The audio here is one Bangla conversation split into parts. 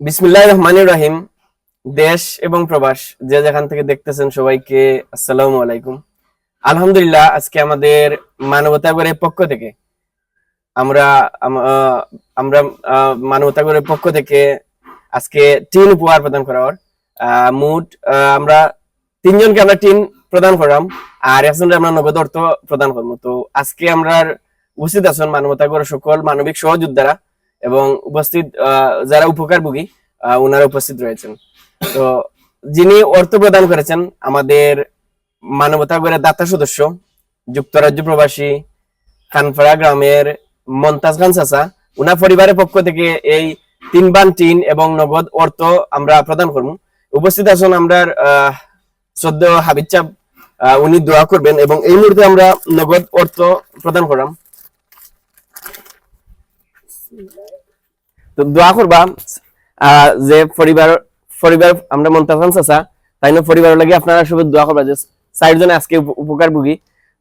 বিসমিল্লাহ রহমানির রহিম। দেশ এবং প্রবাস, যে যেখান থেকে দেখতেছেন সবাইকে আসসালামু আলাইকুম। আলহামদুলিল্লাহ, আজকে আমাদের মানবতাগরের পক্ষ থেকে আমরা আমরা মানবতাগরের পক্ষ থেকে আজকে টিন উপহার প্রদান করা হওয়ার। মোট আমরা তিনজনকে আমরা টিন প্রদান করলাম, আর একজনকে আমরা নগদ অর্থ প্রদান করব তো আজকে আমরা উপস্থিত আছেন মানবতাগরের সকল মানবিক সহযোদ্ধারা। এবং উপস্থিত যারা উপকারভোগী ওনারা উপস্থিত রয়েছেন। তো যিনি অর্থ প্রদান করেছেন, আমাদের মানবতা করে দাতা সদস্য, যুক্তরাজ্য প্রবাসী খানপাড়া গ্রামের মন্তাজ খান চাচা ওনার পরিবারের পক্ষ থেকে এই তিন বান টিন এবং নগদ অর্থ আমরা প্রদান করব। উপস্থিত আছেন আমরা শ্রদ্ধ হাবিজ উনি দোয়া করবেন এবং এই মুহূর্তে আমরা নগদ অর্থ প্রদান করলাম। তো দোয়া করবা যে পরিবার পরিবার, আমরা মন্তাফান তাই না পরিবার লাগে আপনারা সবাই দোয়া করবা যে চারজনে আজকে উপ- উপকারভোগী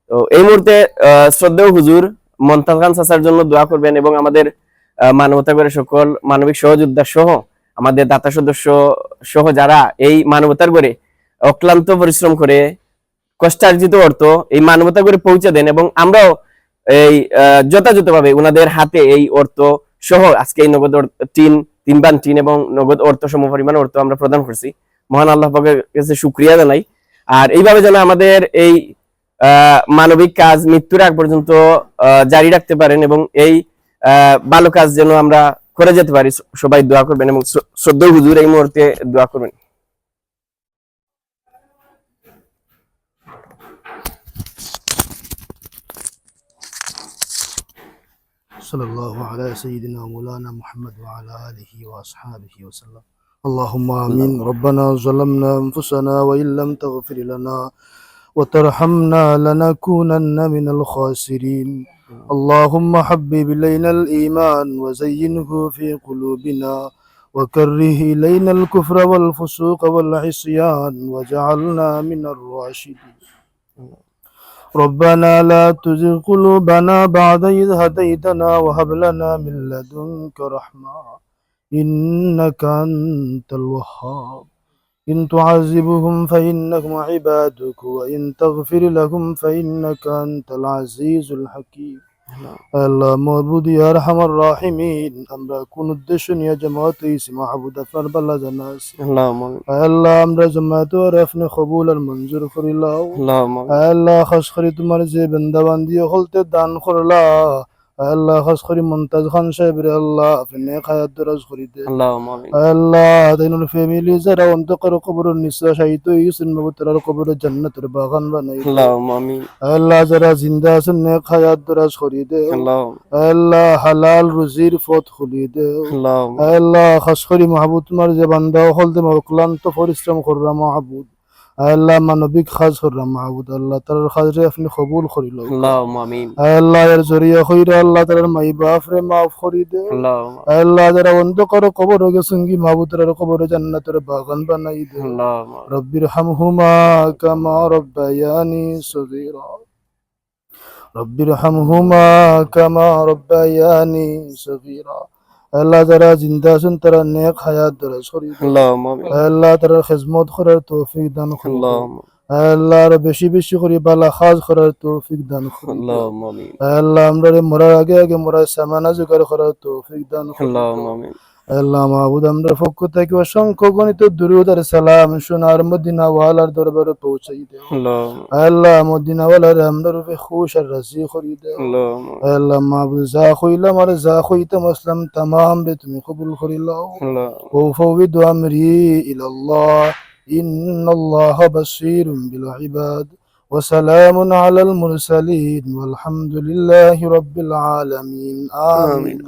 তো এই মুহূর্তে শ্রদ্ধেয় হুজুর জন্য দোয়া করবেন এবং আমাদের মানবতা করে সকল মানবিক সহযোদ্ধা সহ, আমাদের দাতা সদস্য সহ যারা এই মানবতার করে অক্লান্ত পরিশ্রম করে কষ্টার্জিত অর্থ এই মানবতা করে পৌঁছে দেন এবং আমরাও এই যথাযথভাবে ওনাদের হাতে এই অর্থ সহ আজকে এই নগদ টিন তিন বান টিন এবং নগদ অর্থ সম পরিমাণ অর্থ আমরা প্রদান করছি। মহান আল্লাহ পাকের কাছে সুক্রিয়া জানাই। আর এইভাবে যেন আমাদের এই মানবিক কাজ মৃত্যুর আগ পর্যন্ত জারি রাখতে পারেন এবং এই ভালো কাজ যেন আমরা করে যেতে পারি সবাই দোয়া করবেন এবং শ্রদ্ধ হুজুর এই মুহূর্তে দোয়া করবেন। صلى الله على سيدنا مولانا محمد وعلى آله وأصحابه وسلم. اللهم آمين. ربنا ظلمنا أنفسنا وإن لم تغفر لنا وترحمنا لنكونن من الخاسرين. اللهم حبب إلينا الإيمان وزينه في قلوبنا وكره إلينا الكفر والفسوق والعصيان وجعلنا من الراشدين. ربنا لا تزغ قلوبنا بعد إذ هديتنا وهب لنا من لدنك رحمة إنك أنت الوهاب. إن تعذبهم فإنهم عبادك وإن تغفر لهم فإنك أنت العزيز الحكيم. আল্লাহ। মহবুদি আর হামার রাহিমিন। আমরা কোন উদ্দেশ্য নিয়ে জামাত হয়েছি মাহবুদ আপনার বাল্লা জানা আছে। আল্লাহ আমরা জামাত আর আপনি কবুল আর মঞ্জুর করিলাও আল্লাহ খাস করে তোমার যে বৃন্দাবান্দি হলতে দান করলা। আল্লাহ খাস করে মমতাজ খান সাহেব রে আল্লাহ আপনি খায়াত দরাজ করি দে। আল্লাহ আমিন। আল্লাহ তাইনুর ফ্যামিলি যারা অন্তকর কবর নিঃশ্বাস আইত ইসিন মবতরার কবর জান্নাতের বাগান বানাই দে। আল্লাহ যারা জিন্দা আছেন নে খায়াত দরাজ করি দে। আল্লাহ আল্লাহ হালাল রুজির পথ খুলি দে। আল্লাহ খাস করে মাহবুব তোমার যে বান্দা হলতে অক্লান্ত পরিশ্রম কররা মাহবুদ। আল্লাহ মানবিক খাজ কররা মাহবুদ আল্লাহ তার খাজরে আপনি কবুল করিল। আল্লাহ এর জরিয়া হইরা আল্লাহ তার মাই বাপ রে মাফ করি দে। আল্লাহ যারা অন্ধকার কবর গেছেন কি মাহবুদ তার কবর জান্নাতের বাগান বানাই দে। রব্বির হামহুমা কামা রব্বায়ানি সগীরা। রব্বির হামহুমা কামা রব্বায়ানি সগীরা। আল্লাহ যারা জিন্দা আছেন তারা নেক হায়াত দরাজ করি। আল্লাহ তারা খেজমত করার তৌফিক দান করুন। আল্লাহ আরও বেশি বেশি করে বালা খাজ করার তৌফিক দান করুন। আল্লাহ আমরা মরার আগে আগে মরার সামানা জোগাড় করার তৌফিক দান করুন। আল্লাহ মাহবুদ আমরা পক্ষ থেকে অসংখ্য গণিত দুরুদ আর সালাম সোনার মদিনা ওয়ালার দরবারে পৌঁছাই দেও আল্লাহ মদিনা ওয়ালার আমরা রূপে খুশ আর রাজি করি দেও আল্লাহ মাহবুদ যা কইলাম আর যা কইতাম আসলাম তামাম বে তুমি কবুল করিলাও وأفوض أمري إلى الله إن الله بصير بالعباد وسلام على المرسلين والحمد لله رب العالمين آمين